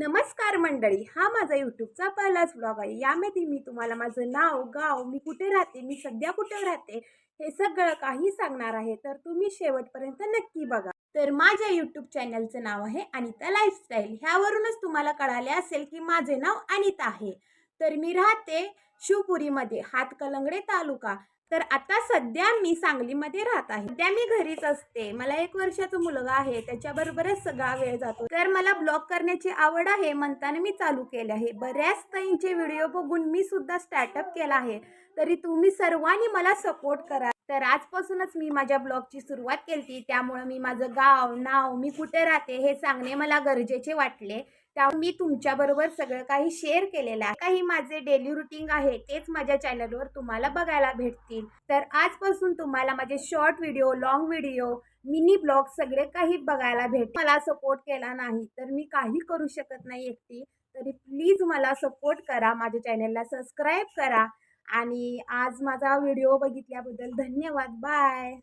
नमस्कार मंडळी हा माझा यूट्यूबचा पहिलाच ब्लॉग आहे. यामध्ये मी तुम्हाला माझं नाव गाव मी कुठे राहते मी सध्या कुठे राहते हे सगळं काही सांगणार आहे. तर तुम्ही शेवटपर्यंत नक्की बघा. तर माझ्या यूट्यूब चॅनलचं नाव आहे अनिता लाईफस्टाईल ह्यावरूनच तुम्हाला कळाले असेल की माझे नाव अनिता आहे. तर मी राहते शिवपुरीमध्ये हातकलंगडे तालुका. तर आता सध्या मी सांगलीमध्ये राहत आहे. सध्या मी घरीच असते. मला एक वर्षाचा मुलगा आहे. त्याच्याबरोबरच सगळा वेळ जातो. तर मला ब्लॉग करण्याची आवड आहे. म्हणताना मी चालू केले आहे. बऱ्याच ताईंचे व्हिडिओ बघून मी सुद्धा स्टार्टअप केला आहे. तरी तुम्ही सर्वांनी मला सपोर्ट करा. तर आजपासूनच मी माझ्या ब्लॉगची सुरुवात केली त्यामुळं मी माझं गाव नाव मी कुठे राहते हे सांगणे मला गरजेचे वाटले. त्यामुळे मी तुमच्याबरोबर सगळं काही शेअर केलेलं आहे. काही माझे डेली रुटीन आहे तेच माझ्या चॅनलवर तुम्हाला बघायला भेटतील. तर आजपासून तुम्हाला माझे short video long video mini blog सगळे काही बघायला भेट मला सपोर्ट केला नाही तर मी काही करू शकत नाही एकटी. तरी प्लीज मला सपोर्ट करा. माझ्या चॅनलला सबस्क्राईब करा. आणि आज माझा व्हिडिओ बघितल्याबद्दल धन्यवाद. बाय.